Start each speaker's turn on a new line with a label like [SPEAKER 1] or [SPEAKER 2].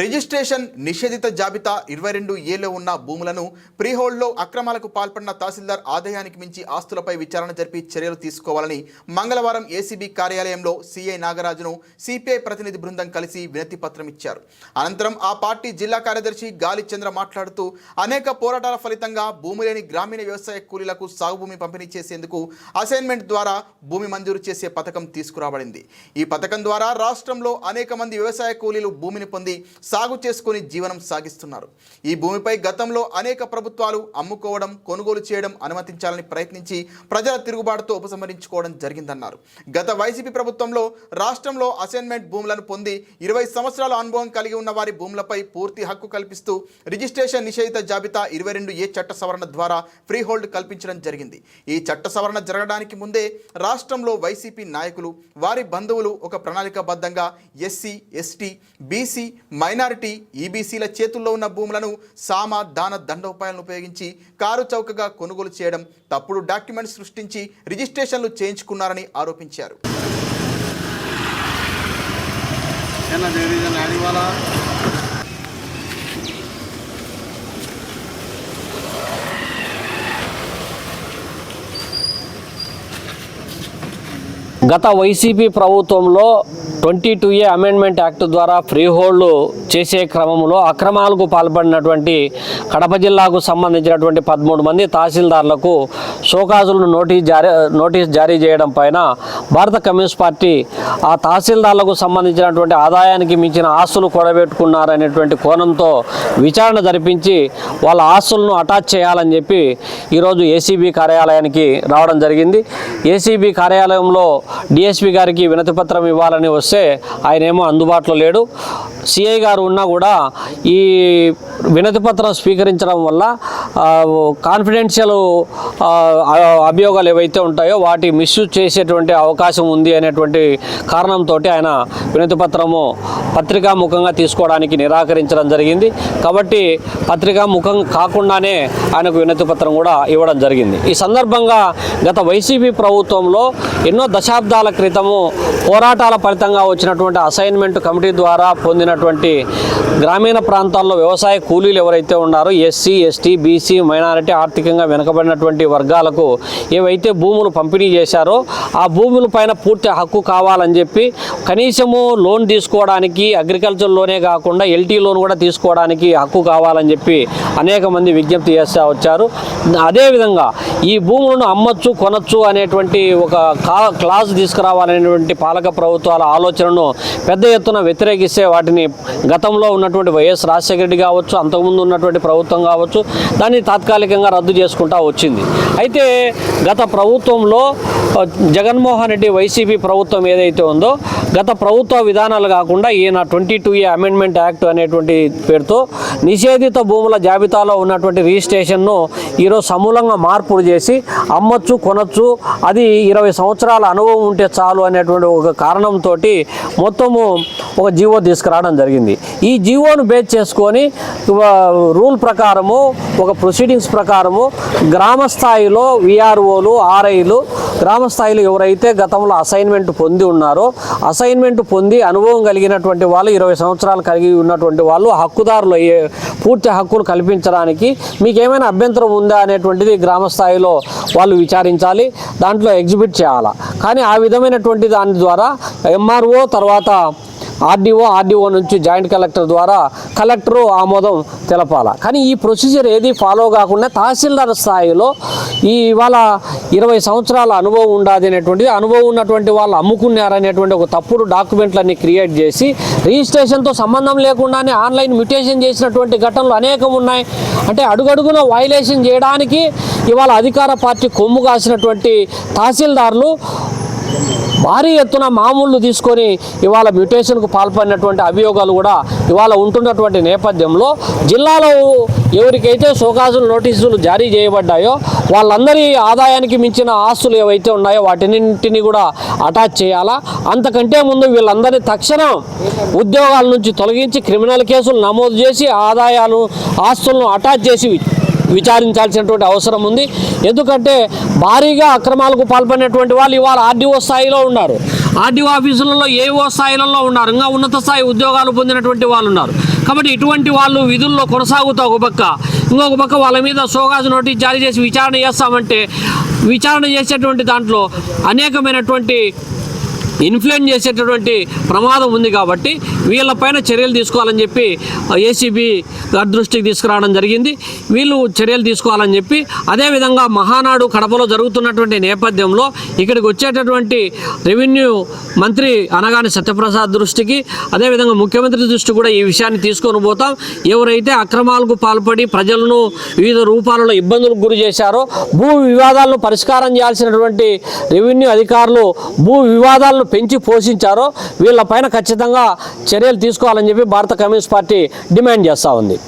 [SPEAKER 1] Registration నిషేధిత జాబితా ఇరవై రెండు ఏలో ఉన్న భూములను ప్రీహోల్డ్లో అక్రమాలకు పాల్పడిన తహసీల్దార్ ఆదాయానికి మించి ఆస్తులపై విచారణ జరిపి చర్యలు తీసుకోవాలని మంగళవారం ఏసీబీ కార్యాలయంలో సీఐ నాగరాజును సిపిఐ ప్రతినిధి బృందం కలిసి వినతి పత్రం ఇచ్చారు. అనంతరం ఆ పార్టీ జిల్లా కార్యదర్శి గాలి చంద్ర మాట్లాడుతూ అనేక పోరాటాల ఫలితంగా భూమి లేని గ్రామీణ వ్యవసాయ కూలీలకు సాగు భూమి పంపిణీ చేసేందుకు అసైన్మెంట్ ద్వారా భూమి మంజూరు చేసే పథకం తీసుకురాబడింది. ఈ పథకం ద్వారా రాష్ట్రంలో అనేక మంది వ్యవసాయ కూలీలు భూమిని పొంది సాగు చేసుకుని జీవనం సాగిస్తున్నారు. ఈ భూమిపై గతంలో అనేక ప్రభుత్వాలు అమ్ముకోవడం కొనుగోలు చేయడం అనుమతించాలని ప్రయత్నించి ప్రజల తిరుగుబాటుతో ఉపసంహరించుకోవడం జరిగిందన్నారు. గత వైసీపీ ప్రభుత్వంలో రాష్ట్రంలో అసైన్మెంట్ భూములను పొంది ఇరవై సంవత్సరాల అనుభవం కలిగి ఉన్న వారి భూములపై పూర్తి హక్కు కల్పిస్తూ రిజిస్ట్రేషన్ నిషేధిత జాబితా ఇరవై రెండు ఏ చట్ట సవరణ ద్వారా ఫ్రీహోల్డ్ కల్పించడం జరిగింది. ఈ చట్ట సవరణ జరగడానికి ముందే రాష్ట్రంలో వైసీపీ నాయకులు వారి బంధువులు ఒక ప్రణాళికాబద్ధంగా ఎస్సీ ఎస్టీ బీసీ మైనారిటీ ఈబీసీల చేతుల్లో ఉన్న భూములను సామ దాన దండోపాయాలను ఉపయోగించి కారు చౌకగా కొనుగోలు చేయడం తప్పుడు డాక్యుమెంట్స్ సృష్టించి రిజిస్ట్రేషన్లు చేయించుకున్నారని ఆరోపించారు.
[SPEAKER 2] గత వైసీపీ ప్రభుత్వంలో twenty two A amendment act ద్వారా ఫ్రీ హోల్డ్ చేసే క్రమంలో అక్రమాలకు పాల్పడినటువంటి కడప జిల్లాకు సంబంధించినటువంటి పదమూడు మంది తహసీల్దార్లకు షోకాజులను నోటీస్ జారీ నోటీస్ జారీ చేయడం పైన భారత కమ్యూనిస్ట్ పార్టీ ఆ తహసీల్దార్లకు సంబంధించినటువంటి ఆదాయానికి మించిన ఆస్తులు కూడబెట్టుకున్నారనేటువంటి కోణంతో విచారణ జరిపించి వాళ్ళ ఆస్తులను అటాచ్ చేయాలని చెప్పి ఈరోజు ఏసీబీ కార్యాలయానికి రావడం జరిగింది. ఏసీబీ కార్యాలయంలో డిఎస్పీ గారికి వినతిపత్రం ఇవ్వాలని వస్తే ఆయన ఏమో అందుబాటులో లేడు. సిఐ గారు ఉన్నా కూడా ఈ వినతి పత్రం స్వీకరించడం వల్ల కాన్ఫిడెన్షియల్ అభియోగాలు ఏవైతే ఉంటాయో వాటి మిస్యూజ్ చేసేటువంటి అవకాశం ఉంది అనేటువంటి కారణంతో ఆయన వినతి పత్రము పత్రికా ముఖంగా తీసుకోవడానికి నిరాకరించడం జరిగింది. కాబట్టి పత్రికా ముఖం కాకుండానే ఆయనకు వినతి పత్రం కూడా ఇవ్వడం జరిగింది. ఈ సందర్భంగా గత వైసీపీ ప్రభుత్వంలో ఎన్నో దశాబ్దాల క్రితము పోరాటాల ఫలితంగా వచ్చినటువంటి అసైన్మెంట్ కమిటీ ద్వారా పొందినటువంటి గ్రామీణ ప్రాంతాల్లో వ్యవసాయ కూలీలు ఎవరైతే ఉన్నారో ఎస్సీ ఎస్టీ బీసీ మైనారిటీ ఆర్థికంగా వెనుకబడినటువంటి వర్గాలకు ఏవైతే భూములు పంపిణీ చేశారో ఆ భూముల పైన పూర్తి హక్కు కావాలని చెప్పి కనీసము లోన్ తీసుకోవడానికి అగ్రికల్చర్లోనే కాకుండా ఎల్టీ లోన్ కూడా తీసుకోవడానికి హక్కు కావాలని చెప్పి అనేక మంది విజ్ఞప్తి చేస్తూ వచ్చారు. అదేవిధంగా ఈ భూములను అమ్మొచ్చు కొనొచ్చు అనేటువంటి ఒక కా క్లాజ్ తీసుకురావాలనేటువంటి పాలక ప్రభుత్వాల ఆలోచన ఆలోచనను పెద్ద ఎత్తున వ్యతిరేకిస్తే వాటిని గతంలో ఉన్నటువంటి వైఎస్ రాజశేఖర రెడ్డి కావచ్చు అంతకుముందు ఉన్నటువంటి ప్రభుత్వం కావచ్చు దాన్ని తాత్కాలికంగా రద్దు చేసుకుంటా వచ్చింది. అయితే గత ప్రభుత్వంలో జగన్మోహన్ రెడ్డి వైసీపీ ప్రభుత్వం ఏదైతే ఉందో గత ప్రభుత్వ విధానాలు కాకుండా ఈయన twenty two A amendment act అనేటువంటి పేరుతో నిషేధిత భూముల జాబితాలో ఉన్నటువంటి రిజిస్ట్రేషన్ను ఈరోజు సమూలంగా మార్పులు చేసి అమ్మొచ్చు కొనొచ్చు అది ఇరవై సంవత్సరాల అనుభవం ఉంటే చాలు అనేటువంటి ఒక కారణంతో మొత్తము ఒక జీవో తీసుకురావడం జరిగింది. ఈ జీవోను బేస్ చేసుకొని రూల్ ప్రకారము ఒక ప్రొసీడింగ్స్ ప్రకారము గ్రామ స్థాయిలో విఆర్ఓలు ఆర్ఐలు గ్రామ స్థాయిలో ఎవరైతే గతంలో అసైన్మెంట్ పొంది ఉన్నారో అసైన్మెంట్ పొంది అనుభవం కలిగినటువంటి వాళ్ళు ఇరవై సంవత్సరాలు కలిగి ఉన్నటువంటి వాళ్ళు హక్కుదారులు అయ్యే పూర్తి హక్కును కల్పించడానికి మీకు ఏమైనా అభ్యంతరం ఉందా అనేటువంటిది గ్రామ స్థాయిలో వాళ్ళు విచారించాలి దాంట్లో ఎగ్జిబిట్ చేయాలా. కానీ ఆ విధమైనటువంటి దాని ద్వారా ఎంఆర్ఓ తర్వాత ఆర్డీఓ ఆర్డీఓ నుంచి జాయింట్ కలెక్టర్ ద్వారా కలెక్టరు ఆమోదం తెలపాల. కానీ ఈ ప్రొసీజర్ ఏది ఫాలో కాకుండా తహసీల్దార్ స్థాయిలో ఈ ఇవాళ ఇరవై సంవత్సరాల అనుభవం ఉండాది అనేటువంటిది అనుభవం ఉన్నటువంటి వాళ్ళు అమ్ముకున్నారనేటువంటి ఒక తప్పుడు డాక్యుమెంట్లన్నీ క్రియేట్ చేసి రిజిస్ట్రేషన్తో సంబంధం లేకుండానే ఆన్లైన్ మ్యూటేషన్ చేసినటువంటి ఘటనలు అనేకం ఉన్నాయి. అంటే అడుగడుగున వైలేషన్ చేయడానికి ఇవాళ అధికార పార్టీ కొమ్ము కాసినటువంటి తహసీల్దార్లు భారీ ఎత్తున మామూలు తీసుకొని ఇవాళ మ్యూటేషన్కు పాల్పడినటువంటి అభియోగాలు కూడా ఇవాళ ఉంటున్నటువంటి నేపథ్యంలో జిల్లాలో ఎవరికైతే సోకాసులు నోటీసులు జారీ చేయబడ్డాయో వాళ్ళందరి ఆదాయానికి మించిన ఆస్తులు ఏవైతే ఉన్నాయో వాటినింటిని కూడా అటాచ్ చేయాలా? అంతకంటే ముందు వీళ్ళందరినీ తక్షణం ఉద్యోగాల నుంచి తొలగించి క్రిమినల్ కేసులు నమోదు చేసి ఆదాయాలు ఆస్తులను అటాచ్ చేసి విచారించాల్సినటువంటి అవసరం ఉంది. ఎందుకంటే భారీగా అక్రమాలకు పాల్పడినటువంటి వాళ్ళు ఇవాళ ఆర్డీఓ స్థాయిలో ఉన్నారు. ఆర్డీఓ ఆఫీసులలో ఏఓ స్థాయిలలో ఉన్నారు. ఇంకా ఉన్నత స్థాయి ఉద్యోగాలు పొందినటువంటి వాళ్ళు ఉన్నారు. కాబట్టి ఇటువంటి వాళ్ళు విధుల్లో కొనసాగుతా ఒక పక్క. ఇంకొక పక్క వాళ్ళ మీద సోగాజు నోటీస్ జారీ చేసి విచారణ చేస్తామంటే విచారణ చేసేటువంటి దాంట్లో అనేకమైనటువంటి ఇన్ఫ్లుయెన్స్ చేసేటటువంటి ప్రమాదం ఉంది కాబట్టి వీళ్ళపైన చర్యలు తీసుకోవాలని చెప్పి ఏసీబీ దృష్టికి తీసుకురావడం జరిగింది. వీళ్ళు చర్యలు తీసుకోవాలని చెప్పి అదేవిధంగా మహానాడు కడపలో జరుగుతున్నటువంటి నేపథ్యంలో ఇక్కడికి వచ్చేటటువంటి రెవెన్యూ మంత్రి అనగాని సత్యప్రసాద్ దృష్టికి అదేవిధంగా ముఖ్యమంత్రి దృష్టి కూడా ఈ విషయాన్ని తీసుకొని పోతాం. ఎవరైతే అక్రమాలకు పాల్పడి ప్రజలను వివిధ రూపాలలో ఇబ్బందులకు గురి చేశారో భూ వివాదాలను పరిష్కారం చేయాల్సినటువంటి రెవెన్యూ అధికారులు భూ వివాదాలను పెంచి పోషించారో వీళ్ళపైన ఖచ్చితంగా చర్యలు తీసుకోవాలని చెప్పి భారత కమ్యూనిస్ట్ పార్టీ డిమాండ్ చేస్తూ ఉంది.